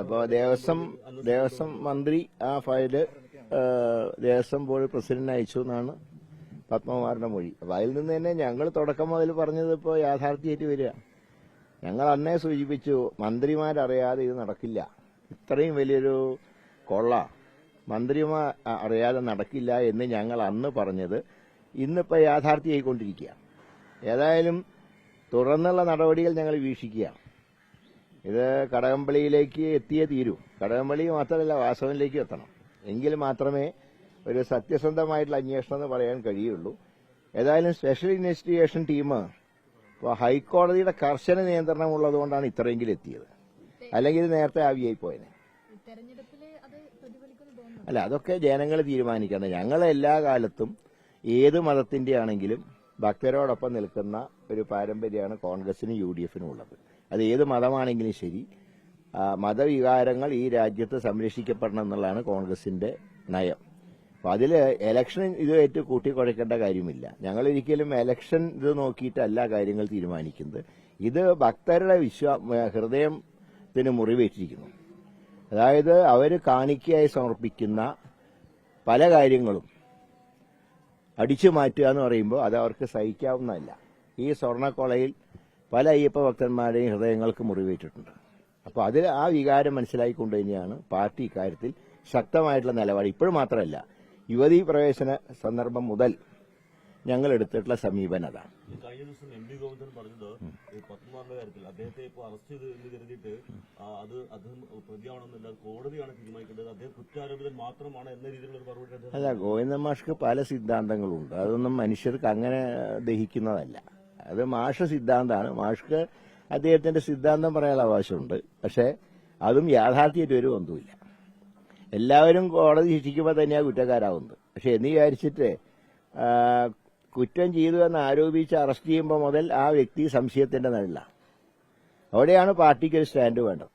അപ്പോൾ ദേവസ്വം ദേവസ്വം മന്ത്രി ആ ഫയൽ ദേവസ്വം ബോർഡ് പ്രസിഡന്റിന് അയച്ചു എന്നാണ് പത്മകുമാറിന്റെ മൊഴി. അപ്പൊ അതിൽ നിന്ന് തന്നെ ഞങ്ങൾ തുടക്കം മുതൽ പറഞ്ഞത് ഇപ്പോൾ യാഥാർത്ഥ്യമായിട്ട് വരിക. ഞങ്ങൾ അന്നേ സൂചിപ്പിച്ചു മന്ത്രിമാരറിയാതെ ഇത് നടക്കില്ല. ഇത്രയും വലിയൊരു കൊള്ള മന്ത്രിമാർ അറിയാതെ നടക്കില്ല എന്ന് ഞങ്ങൾ അന്ന് പറഞ്ഞത് ഇന്നിപ്പോൾ യാഥാർത്ഥ്യമായിക്കൊണ്ടിരിക്കുക. ഏതായാലും തുടർന്നുള്ള നടപടികൾ ഞങ്ങൾ വീക്ഷിക്കുകയാണ് ഇത് കടകംപള്ളിയിലേക്ക് എത്തിയേ തീരൂ. കടകംപള്ളി മാത്രമല്ല വാസവനിലേക്ക് എത്തണം. എങ്കിൽ മാത്രമേ ഒരു സത്യസന്ധമായിട്ടുള്ള അന്വേഷണം എന്ന് പറയാൻ കഴിയുള്ളൂ. ഏതായാലും സ്പെഷ്യൽ ഇൻവെസ്റ്റിഗേഷൻ ടീം ഇപ്പോൾ ഹൈക്കോടതിയുടെ കർശന നിയന്ത്രണം ഉള്ളതുകൊണ്ടാണ് ഇത്രയെങ്കിലും എത്തിയത്. അല്ലെങ്കിൽ നേരത്തെ ആവിയായി പ്രതിഫലിക്കുമെന്ന് അല്ല അതൊക്കെ ജനങ്ങൾ തീരുമാനിക്കണം. ഞങ്ങൾ എല്ലാ കാലത്തും ഏത് മതത്തിന്റെ ആണെങ്കിലും ഭക്തരോടൊപ്പം നിൽക്കുന്ന ഒരു പാരമ്പര്യമാണ് കോൺഗ്രസിനും യു ഡി എഫിനും ഉള്ളത്. അത് ഏത് മതമാണെങ്കിലും ശരി. മതവികാരങ്ങൾ ഈ രാജ്യത്ത് സംരക്ഷിക്കപ്പെടണം എന്നുള്ളതാണ് കോൺഗ്രസിന്റെ നയം. അപ്പൊ അതിൽ എലക്ഷൻ ഇതുമായിട്ട് കൂട്ടിക്കുഴക്കേണ്ട കാര്യമില്ല. ഞങ്ങൾ ഒരിക്കലും എലക്ഷൻ ഇത് നോക്കിയിട്ടല്ല കാര്യങ്ങൾ തീരുമാനിക്കുന്നത്. ഇത് ഭക്തരുടെ വിശ്വാ ഹൃദയത്തിന് മുറിവേറ്റിരിക്കുന്നു. അതായത് അവർ കാണിക്കയായി സമർപ്പിക്കുന്ന പല കാര്യങ്ങളും അടിച്ചു മാറ്റുക എന്ന് പറയുമ്പോൾ അത് അവർക്ക് സഹിക്കാവുന്നതല്ല. ഈ സ്വർണക്കൊളയിൽ പല അയ്യപ്പ ഭക്തന്മാരുടെയും ഹൃദയങ്ങൾക്ക് മുറിവേറ്റിട്ടുണ്ട്. അപ്പോൾ അതിൽ ആ വികാരം മനസ്സിലാക്കിക്കൊണ്ട് തന്നെയാണ് പാർട്ടി ഇക്കാര്യത്തിൽ ശക്തമായിട്ടുള്ള നിലപാട്. ഇപ്പോഴും മാത്രമല്ല യുവതീ പ്രവേശന സന്ദർഭം മുതൽ ഞങ്ങൾ എടുത്തിട്ടുള്ള സമീപനം അതാണ്. കഴിഞ്ഞ ദിവസം എം ഗോവിന്ദൻ പറഞ്ഞത് കാര്യത്തിൽ അദ്ദേഹത്തെ ഇപ്പോൾ അറസ്റ്റ് ചെയ്ത് എന്ന് കരുതിയിട്ട് അത് അദ്ദേഹം പ്രതിയാവണമെന്നില്ല കോടതിയാണ് തീരുമാനിക്കേണ്ടത്. അദ്ദേഹം കുറ്റാരോപിതൻ മാത്രമാണ് എന്ന രീതിയിലുള്ള മറുപടി അല്ല ഗോവിന്ദൻ മാഷ്ക്ക് പല സിദ്ധാന്തങ്ങളുണ്ട്. അതൊന്നും മനുഷ്യർക്ക് അങ്ങനെ ദഹിക്കുന്നതല്ല. അത് മാഷ സിദ്ധാന്തമാണ് മാഷ്ക്ക് അദ്ദേഹത്തിന്റെ സിദ്ധാന്തം പറയാനുള്ള അവകാശമുണ്ട്. പക്ഷേ അതും യാഥാർത്ഥ്യമായിട്ട് ഒരു ബന്ധവുമില്ല. എല്ലാവരും കോടതി ശിക്ഷിക്കുമ്പോൾ തന്നെയാണ് കുറ്റക്കാരാവുന്നത്. പക്ഷെ എന്ന് വിചാരിച്ചിട്ട് കുറ്റം ചെയ്തു എന്ന് ആരോപിച്ച് അറസ്റ്റ് ചെയ്യുമ്പോൾ മുതൽ ആ വ്യക്തി സംശയത്തിന്റെ നിഴലാണ് അവിടെയാണ് പാർട്ടിക്ക് ഒരു സ്റ്റാൻഡ് വേണ്ടത്.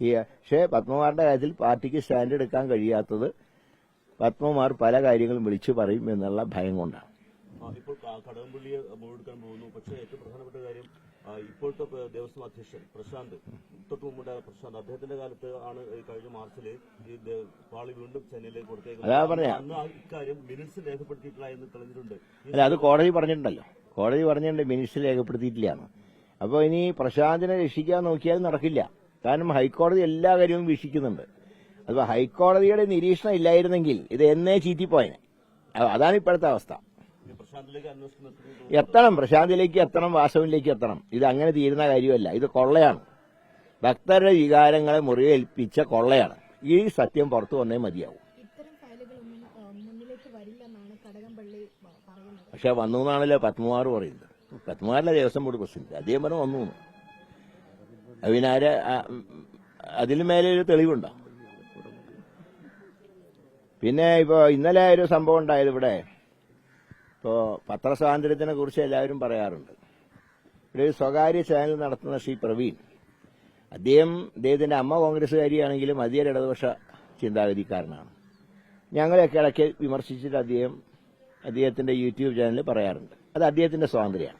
ഈ പക്ഷേ പത്മകുമാറിന്റെ കാര്യത്തിൽ പാർട്ടിക്ക് സ്റ്റാൻഡ് എടുക്കാൻ കഴിയാത്തത് പത്മമാർ പല കാര്യങ്ങളും വിളിച്ചു പറയും എന്നുള്ള ഭയം കൊണ്ടാണ്. ഇപ്പോൾ കടകംപള്ളിയെ മുഴുവെടുക്കാൻ പോകുന്നു. പക്ഷേ ഏറ്റവും പ്രധാനപ്പെട്ട കാര്യം ഇപ്പോഴത്തെ ദേവസ്വം അധ്യക്ഷൻ പ്രശാന്ത് തൊട്ട് മുമ്പുണ്ടായ പ്രശാന്ത് അദ്ദേഹത്തിന്റെ കാലത്ത് ആണ് കഴിഞ്ഞ മാർച്ചിൽ ഈ പാളി വീണ്ടും ചെന്നൈയിലേക്ക് കൊടുത്തേക്കുന്നത്. അന്ന് ആ ഇക്കാര്യം മിനിറ്റ്സ് രേഖപ്പെടുത്തിയിട്ടില്ല എന്ന് തെളിഞ്ഞിട്ടുണ്ട്. അല്ല അത് കോടതി പറഞ്ഞിട്ടുണ്ടല്ലോ. കോടതി പറഞ്ഞിട്ടുണ്ട് മിനിറ്റ്സ് രേഖപ്പെടുത്തിയിട്ടില്ലാന്ന്. അപ്പോൾ ഇനി പ്രശാന്തിനെ രക്ഷിക്കാൻ നോക്കിയാൽ നടക്കില്ല. കാരണം ഹൈക്കോടതി എല്ലാ കാര്യവും വീക്ഷിക്കുന്നുണ്ട്. അപ്പോൾ ഹൈക്കോടതിയുടെ നിരീക്ഷണം ഇല്ലായിരുന്നെങ്കിൽ ഇത് എന്നേ ചീറ്റിപ്പോയനെ. അതാണ് ഇപ്പോഴത്തെ അവസ്ഥ. എത്തണം പ്രശാന്തിലേക്ക് എത്തണം വാസവിലേക്ക് എത്തണം. ഇത് അങ്ങനെ തീരുന്ന കാര്യമല്ല. ഇത് കൊള്ളയാണ്. ഭക്തരുടെ വികാരങ്ങളെ മുറിവേൽപ്പിച്ച കൊള്ളയാണ്. ഈ സത്യം പുറത്തു വന്നേ മതിയാവും. ഇത്തരം ഫയലുകളൊന്നും മുന്നിലേക്ക് വരില്ലെന്നാണ് കടകംപള്ളി പറയുന്നത്. പക്ഷെ വന്നു എന്നാണല്ലോ പത്മകുമാർ പറയുന്നത്. പത്മകുമാറിലെ ദേവസ്വം ബോർഡ് പ്രസിഡന്റ്. അദ്ദേഹം പറഞ്ഞു വന്നു എന്ന്. അത് അതിന് മേലെ ഒരു തെളിവുണ്ടോ? പിന്നെ ഇപ്പോ ഇന്നലെ ഒരു സംഭവം ഉണ്ടായത് ഇവിടെ. ഇപ്പോ പത്രസ്വാതന്ത്ര്യത്തിനെ കുറിച്ച് എല്ലാവരും പറയാറുണ്ട്. ഇവിടെ ഒരു സ്വകാര്യ ചാനൽ നടത്തുന്ന ശ്രീ പ്രവീൺ. അദ്ദേഹം അദ്ദേഹത്തിന്റെ അമ്മ കോൺഗ്രസ്സുകാരിയാണെങ്കിലും അതിയൊരു ഇടതുപക്ഷ ചിന്താഗതിക്കാരനാണ്. ഞങ്ങളെയൊക്കെ ഇടയ്ക്ക് വിമർശിച്ചിട്ട് അദ്ദേഹം അദ്ദേഹത്തിന്റെ യൂട്യൂബ് ചാനലിൽ പറയാറുണ്ട്. അത് അദ്ദേഹത്തിന്റെ സ്വാതന്ത്ര്യമാണ്.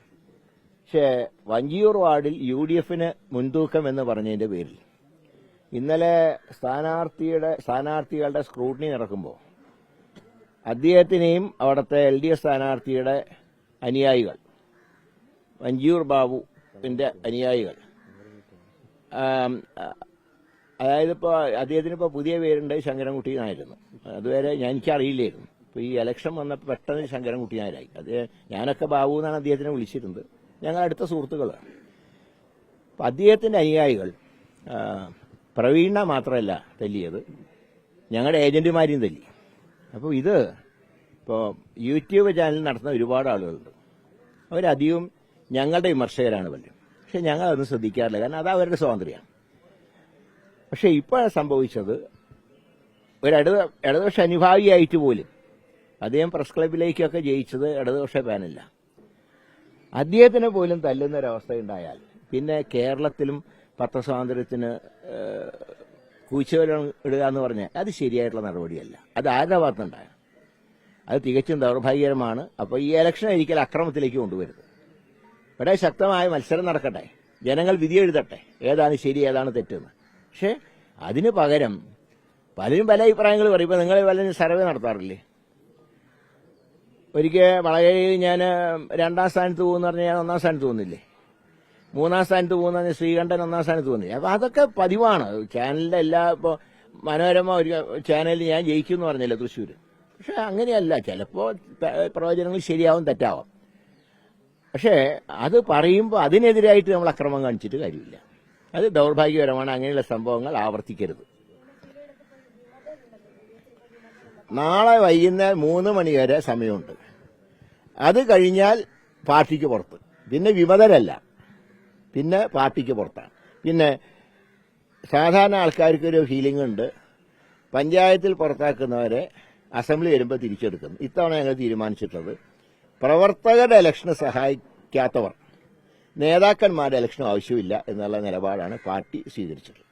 പക്ഷേ വഞ്ചിയൂർ വാർഡിൽ യു ഡി എഫിന് മുൻതൂക്കം എന്ന് പറഞ്ഞതിന്റെ പേരിൽ ഇന്നലെ സ്ഥാനാർത്ഥിയുടെ സ്ഥാനാർത്ഥികളുടെ സ്ക്രൂട്ടിനി നടക്കുമ്പോൾ അദ്ദേഹത്തിനെയും അവിടുത്തെ എൽ ഡി എഫ് സ്ഥാനാർത്ഥിയുടെ അനുയായികൾ വഞ്ചിയൂർ ബാബുവിന്റെ അനുയായികൾ. അതായത് ഇപ്പോൾ അദ്ദേഹത്തിന് ഇപ്പോൾ പുതിയ പേരുണ്ട് ശങ്കരൻകുട്ടി നായിരുന്നു അതുവരെ ഞാൻ എനിക്കറിയില്ലായിരുന്നു. ഇപ്പോൾ ഈ ഇലക്ഷൻ വന്നപ്പോൾ പെട്ടെന്ന് ശങ്കരൻകുട്ടി നായരായി. അത് ഞാനൊക്കെ ബാബു എന്നാണ് അദ്ദേഹത്തിനെ വിളിച്ചിരുന്നത്. ഞങ്ങൾ അടുത്ത സുഹൃത്തുക്കളാണ്. അപ്പം അദ്ദേഹത്തിന്റെ അനുയായികൾ പ്രവീണ മാത്രമല്ല തല്ലിയത്. ഞങ്ങളുടെ ഏജന്റുമാരെയും തല്ലി. അപ്പോൾ ഇത് ഇപ്പോൾ യൂട്യൂബ് ചാനൽ നടത്തുന്ന ഒരുപാട് ആളുകളുണ്ട്. അവരധികവും ഞങ്ങളുടെ വിമർശകരാണ് പലരും. പക്ഷെ ഞങ്ങൾ അതൊന്നും ശ്രദ്ധിക്കാറില്ല. കാരണം അത് അവരുടെ സ്വാതന്ത്ര്യമാണ്. പക്ഷെ ഇപ്പോൾ സംഭവിച്ചത് ഒരു ഇടത് ഇടതുപക്ഷ അനുഭാവിയായിട്ട് പോലും അദ്ദേഹം പ്രസ് ക്ലബിലേക്കൊക്കെ ജയിച്ചത് ഇടതുപക്ഷ പാനല്ല അദ്ദേഹത്തിന് പോലും തല്ലുന്ന ഒരവസ്ഥ ഉണ്ടായാൽ പിന്നെ കേരളത്തിലും പത്രസ്വാതന്ത്ര്യത്തിന് ഏഹ്, കൂച്ചുവരം ഇടുക എന്ന് പറഞ്ഞാൽ അത് ശരിയായിട്ടുള്ള നടപടിയല്ല. അത് ആരുടെ ഭാഗത്തുണ്ടായ അത് തികച്ചും ദൗർഭാഗ്യകരമാണ്. അപ്പോൾ ഈ ഇലക്ഷൻ ഒരിക്കൽ അക്രമത്തിലേക്ക് കൊണ്ടുവരുന്നത്. ഇവിടെ ശക്തമായ മത്സരം നടക്കട്ടെ. ജനങ്ങൾ വിധി എഴുതട്ടെ. ഏതാണ് ശരി ഏതാണ് തെറ്റെന്ന്. പക്ഷെ അതിന് പകരം പലരും പല അഭിപ്രായങ്ങൾ പറയും. ഇപ്പൊ നിങ്ങൾ പലരും സർവേ നടത്താറില്ലേ? ഒരിക്കൽ വളരെ ഞാൻ രണ്ടാം സ്ഥാനത്ത് പോകുന്ന പറഞ്ഞാൽ ഞാൻ ഒന്നാം സ്ഥാനത്ത് പോകുന്നില്ലേ? മൂന്നാം സ്ഥാനത്ത് പോകുന്ന ശ്രീകണ്ഠൻ ഒന്നാം സ്ഥാനത്ത് പോകുന്നത് അപ്പൊ അതൊക്കെ പതിവാണ്. ചാനലിന്റെ എല്ലാ ഇപ്പൊ മനോരമ ഒരു ചാനലിൽ ഞാൻ ജയിക്കും എന്ന് പറഞ്ഞില്ല തൃശ്ശൂർ പക്ഷെ അങ്ങനെയല്ല. ചിലപ്പോ പ്രവചനങ്ങൾ ശരിയാവും തെറ്റാവാം. പക്ഷേ അത് പറയുമ്പോൾ അതിനെതിരായിട്ട് നമ്മൾ അക്രമം കാണിച്ചിട്ട് കാര്യമില്ല. അത് ദൗർഭാഗ്യകരമാണ്. അങ്ങനെയുള്ള സംഭവങ്ങൾ ആവർത്തിക്കരുത്. നാളെ വൈകുന്നേരം മൂന്ന് മണി വരെ സമയമുണ്ട്. അത് കഴിഞ്ഞാൽ പാർട്ടിക്ക് പുറത്ത്. പിന്നെ വിമതരല്ല. പിന്നെ പാർട്ടിക്ക് പുറത്താണ്. പിന്നെ സാധാരണ ആൾക്കാർക്കൊരു ഫീലിംഗ് ഉണ്ട് പഞ്ചായത്തിൽ പുറത്താക്കുന്നവരെ അസംബ്ലി വരുമ്പോൾ തിരിച്ചെടുക്കുന്നു. ഇത്തവണ ഞങ്ങൾ തീരുമാനിച്ചിട്ടുള്ളത് പ്രവർത്തകരുടെ ഇലക്ഷന് സഹായിക്കാത്തവർ നേതാക്കന്മാരുടെ ഇലക്ഷനും ആവശ്യമില്ല എന്നുള്ള നിലപാടാണ് പാർട്ടി സ്വീകരിച്ചിട്ടുള്ളത്.